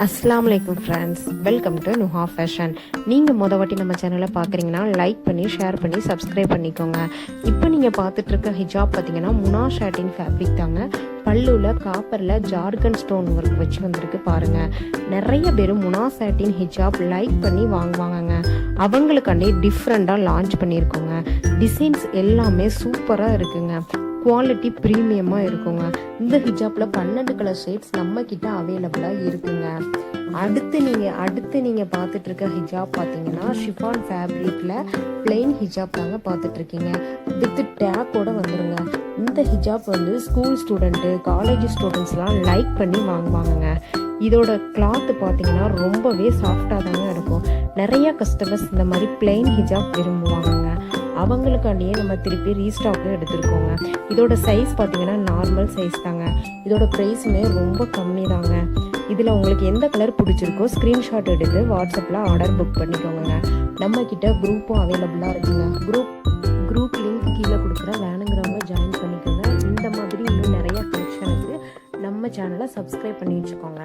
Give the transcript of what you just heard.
அஸ்லாம் வலைக்கம் friends welcome to Nuha fashion நீங்கள் மொதல் வாட்டி நம்ம சேனலை பார்க்குறீங்கன்னா லைக் பண்ணி ஷேர் பண்ணி சப்ஸ்கிரைப் பண்ணிக்கோங்க. இப்போ நீங்கள் பார்த்துட்டு இருக்க ஹிஜாப் பார்த்தீங்கன்னா முனா ஷாட்டின் ஃபேப்ரிக் தாங்க. பல்லுவில் காப்பரில் ஜார்கன் ஸ்டோன் ஒர்க் வச்சு வந்திருக்கு பாருங்கள் நிறைய பேர் முனா சாட்டின் ஹிஜாப் லைக் பண்ணி வாங்குவாங்கங்க. அவங்களுக்காண்டி டிஃப்ரெண்ட்டாக லான்ச் பண்ணியிருக்கோங்க. டிசைன்ஸ் எல்லாமே சூப்பராக இருக்குங்க. குவாலிட்டி ப்ரீமியமாக இருக்குங்க. இந்த ஹிஜாப்பில் பன்னெண்டு கலர் ஷேட்ஸ் நம்ம அவைலபிளாக இருக்குங்க. அடுத்து நீங்கள் அடுத்து நீங்கள் பார்த்துட்ருக்க ஹிஜாப் பார்த்தீங்கன்னா ஷிஃபான் ஃபேப்ரிக்கில் பிளெயின் ஹிஜாப் தாங்க பார்த்துட்ருக்கீங்க வித் டேக்கோட வந்துடுங்க இந்த ஹிஜாப் வந்து ஸ்கூல் ஸ்டூடெண்ட்டு காலேஜ் ஸ்டூடெண்ட்ஸ்லாம் லைக் பண்ணி வாங்குவாங்கங்க. இதோட கிளாத்து பார்த்தீங்கன்னா ரொம்பவே சாஃப்டாக தாங்க இருக்கும். நிறையா கஸ்டமர்ஸ் இந்த மாதிரி பிளெயின் ஹிஜாப் விரும்புவாங்கங்க. அவங்களுக்காண்டியே நம்ம திருப்பி ரீஸ்டாக்கும் எடுத்துருக்கோங்க. இதோட சைஸ் பார்த்தீங்கன்னா நார்மல் சைஸ் தாங்க. இதோட ப்ரைஸுமே ரொம்ப கம்மி தாங்க. இதில் உங்களுக்கு எந்த கலர் பிடிச்சிருக்கோ ஸ்க்ரீன்ஷாட் எடுத்து வாட்ஸ்அப்பில் ஆர்டர் புக் பண்ணிக்கோங்க நம்மக்கிட்ட குரூப்பும் அவைலபிளாக இருக்குங்க. குரூப் குரூப் லிங்க் கீழே கொடுக்குற வேணுங்கிறவங்க ஜாயின் பண்ணிக்கோங்க. இந்த மாதிரி இன்னும் நிறையா கலெக்ஷனுக்கு நம்ம சேனலை சப்ஸ்கிரைப் பண்ணி வச்சுக்கோங்க.